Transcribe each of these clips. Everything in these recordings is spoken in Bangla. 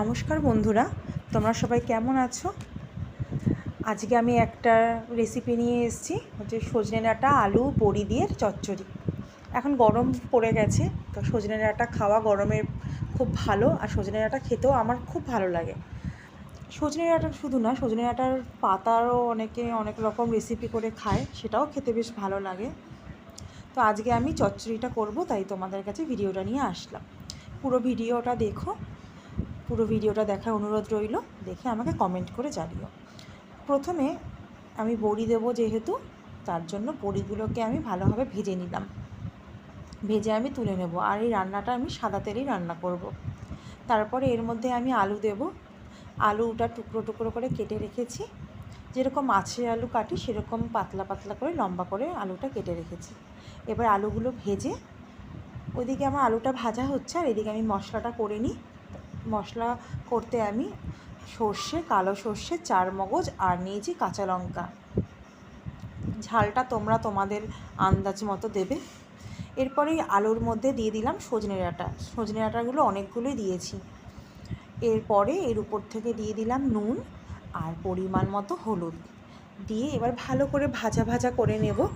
নমস্কার বন্ধুরা, তোমরা সবাই কেমন আছো? আজকে আমি একটা রেসিপি নিয়ে এসেছি, হচ্ছে সজনে ডাঁটা, আলু, বড়ি দিয়ে চচ্চড়ি। এখন গরম পড়ে গেছে, তো সজনে ডাঁটা খাওয়া গরমের খুব ভালো, আর সজনে ডাঁটা খেতেও আমার খুব ভালো লাগে। সজনে ডাঁটা শুধু না, সজনে ডাঁটার পাতারও অনেকে অনেক রকম রেসিপি করে খায়, সেটাও খেতে বেশ ভালো লাগে। তো আজকে আমি চচ্চড়িটা করব, তাই তোমাদের কাছে ভিডিওটা নিয়ে আসলাম। পুরো ভিডিওটা দেখো পুরো ভিডিওটা দেখার অনুরোধ রইল, দেখে আমাকে কমেন্ট করে জানিও। প্রথমে আমি বড়ি দেবো যেহেতু, তার জন্য বড়িগুলোকে আমি ভালোভাবে ভেজে নিলাম। ভেজে আমি তুলে নেব আর এই রান্নাটা আমি সাদা তেলেই রান্না করব। তারপরে এর মধ্যে আমি আলু দেব। আলুটা টুকরো টুকরো করে কেটে রেখেছি। যেরকম মাছের আলু কাটি, সেরকম পাতলা পাতলা করে লম্বা করে আলুটা কেটে রেখেছি। এবার আলুগুলো ভেজে, ওইদিকে আমার আলুটা ভাজা হচ্ছে আর এদিকে আমি মশলাটা করে নিই। মশলা করতে আমি সর্ষে, কালো সর্ষে চার মগজ আর নিয়েছি কাঁচা লঙ্কা। ঝালটা তোমরা তোমাদের আন্দাজ মতো দেবে। এরপরেই আলুর মধ্যে দিয়ে দিলাম সজনে ডাঁটা। সজনে ডাঁটাগুলো অনেকগুলোই দিয়েছি। এরপরে এর উপর থেকে দিয়ে দিলাম নুন আর পরিমাণ মতো হলুদ। দিয়ে এবার ভালো করে ভাজা ভাজা করে নেব।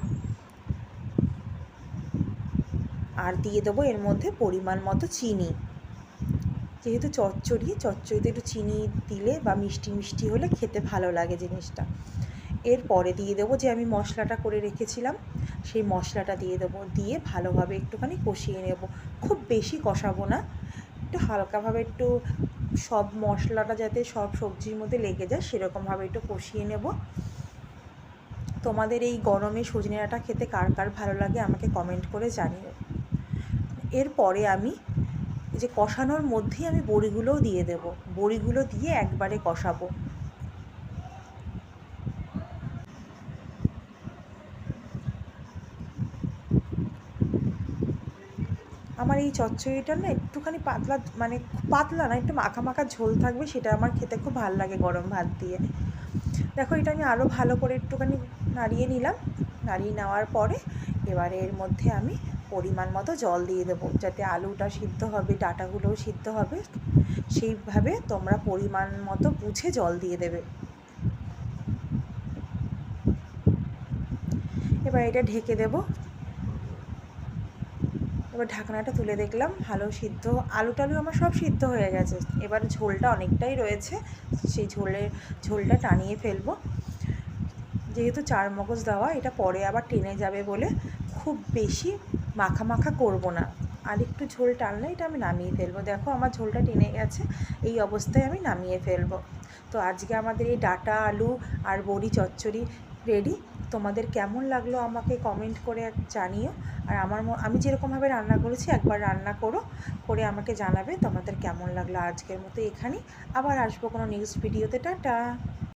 আর দিয়ে দেবো এর মধ্যে পরিমাণ মতো চিনি। যেহেতু চচ্চড়ি, চচ্চড়িতে একটু চিনি দিলে বা মিষ্টি মিষ্টি হলে খেতে ভালো লাগে জিনিসটা। এরপরে দিয়ে দেবো যে আমি মশলাটা করে রেখেছিলাম, সেই মশলাটা দিয়ে দেবো, দিয়ে ভালোভাবে একটুখানি কষিয়ে নেব। খুব বেশি কষাবো না, একটু হালকাভাবে একটু সব মশলাটা যাতে সব সবজির মধ্যে লেগে যায় সেরকমভাবে একটু কষিয়ে নেব। তোমাদের এই গরমে সজনে খেতে কার কার ভালো লাগে আমাকে কমেন্ট করে জানিও। এরপরে আমি যে কষানোর মধ্যেই আমি বড়িগুলোও দিয়ে দেব। বড়িগুলো দিয়ে একবারে কষাবো। আমার এই চচ্চড়িটা না একটুখানি পাতলা মানে পাতলা না, একটু মাখা মাখা ঝোল থাকবে, সেটা আমার খেতে খুব ভালো লাগে গরম ভাত দিয়ে। দেখো, এটা আমি আরও ভালো করে একটুখানি নাড়িয়ে নিলাম। নাড়িয়ে নেওয়ার পরে এবারে এর মধ্যে আমি পরিমাণ মতো জল দিয়ে দেবো, যাতে আলুটা সিদ্ধ হবে, ডাটাগুলোও সিদ্ধ হবে। সেইভাবে তোমরা পরিমাণ মতো বুঝে জল দিয়ে দেবে। এবার এটা ঢেকে দেব। এবার ঢাকনাটা তুলে দেখলাম, ভালো সিদ্ধ। আলু টালু আমার সব সিদ্ধ হয়ে গেছে। এবার ঝোলটা অনেকটাই রয়েছে, সেই ঝোলের ঝোলটা টানিয়ে ফেলব। যেহেতু চার মগজ দেওয়া, এটা পরে আবার টেনে যাবে বলে খুব বেশি মাখা মাখা করব না। আর একটু ঝোল টানলে এটা আমি নামিয়ে ফেলব। দেখো আমার ঝোলটা টেনে গেছে, এই অবস্থায় আমি নামিয়ে ফেলব। তো আজকে আমাদের এই ডাটা, আলু আর বড়ি চচ্চড়ি রেডি তোমাদের কেমন লাগল আমাকে কমেন্ট করে জানিও। আর আমার আমি যেরকমভাবে রান্না করেছি, একবার রান্না করো, করে আমাকে জানাবে তোমাদের কেমন লাগল আজকের মতো এখানেই। আবার আসব কোনো নেক্সট ভিডিওতে টাটা!